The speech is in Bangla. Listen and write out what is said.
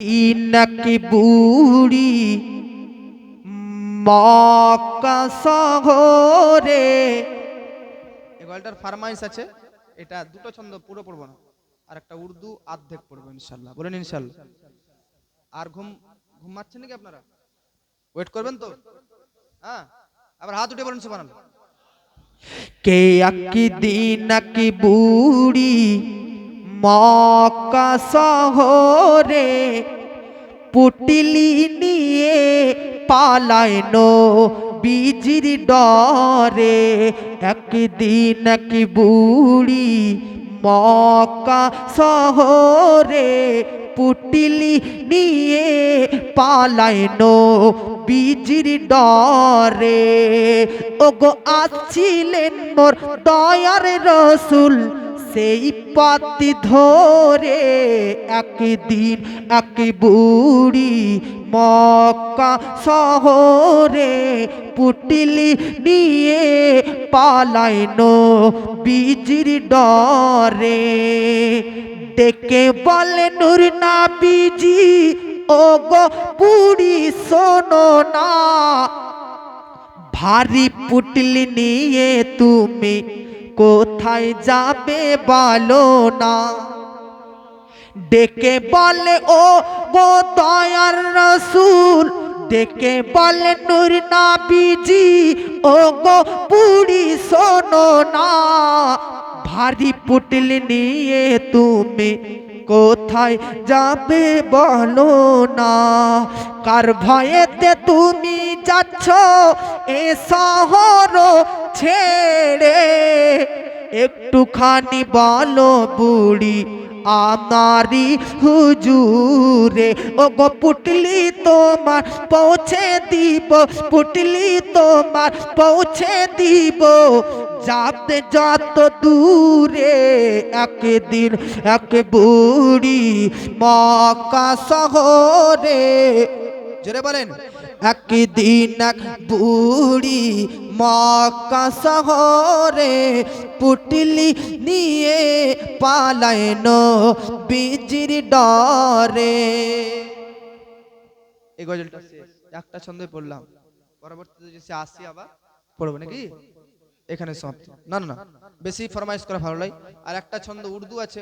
নাকি বুড়ি মক্কা শহরে। এই গল্পটার ফারমাইশ আছে এটা দুটো ছন্দ পুরো পড়ব না আর একটা উর্দু আর্ধেক পড়ব ইনশাল্লাহ বলেন ইনশাল্লাহ। আর ঘুম ঘুমাচ্ছেন নাকি আপনারা? ওয়েট করবেন তো? হ্যাঁ আবার হাত উঠে বলেন সুবান কে আকি দিন নাকি বুড়ি মক্কা শহরে পুটলি নিয়ে পালায় নো বিজির ডরে। একদিন নাকি বুড়ি মক্কা শহরে পুটলি নিয়ে পালায় নো বিজির ডরে। ওগো আসছিলেন মোর দয়ার রসুল সেই পাতি ধরে একদিন এক বুড়ি মক্কা শহরে পুটিলি নিয়ে পালাইনো বিজির ডরে। ডেকে বলে, নূর না বিজি ও গো বুড়ি, শোনো না। ভারী পুটলি নিয়ে তুমি কোথায় যাবে বলো না। ডেকে বলে, ও গো দয়ার রসুল, ডেকে বলে, নূর নাবিজি, ও গো বুড়ি শোনো না। ভারী পুটলি নিয়ে তুমি কোথায় যাবে বলো না। কার ভয়েতে তুমি যাচ্ছ? এ শহর ছেড়ে একটুখানি বলো বুড়ি, আমারি হুজুরে ও গো পুটলি তোমার পৌঁছে দিব, পুটলি তোমার পৌঁছে দিব। যাতে যত দূরে একদিন এক বুড়ি মকা শহরে জোরে বলেন। একদিন এক বুড়ি মক্কা শহরে পুটলি নিয়ে পালায়নো বিজির ডরে। এই গজলটা একটা ছন্দে পড়লাম। পরবর্তীতে যদি আসি আবার পড়ব নাকি? এখানে সমাপ্ত। না না বেশি ফরমাইশ করা ভালো লাগে আর একটা ছন্দ উর্দু আছে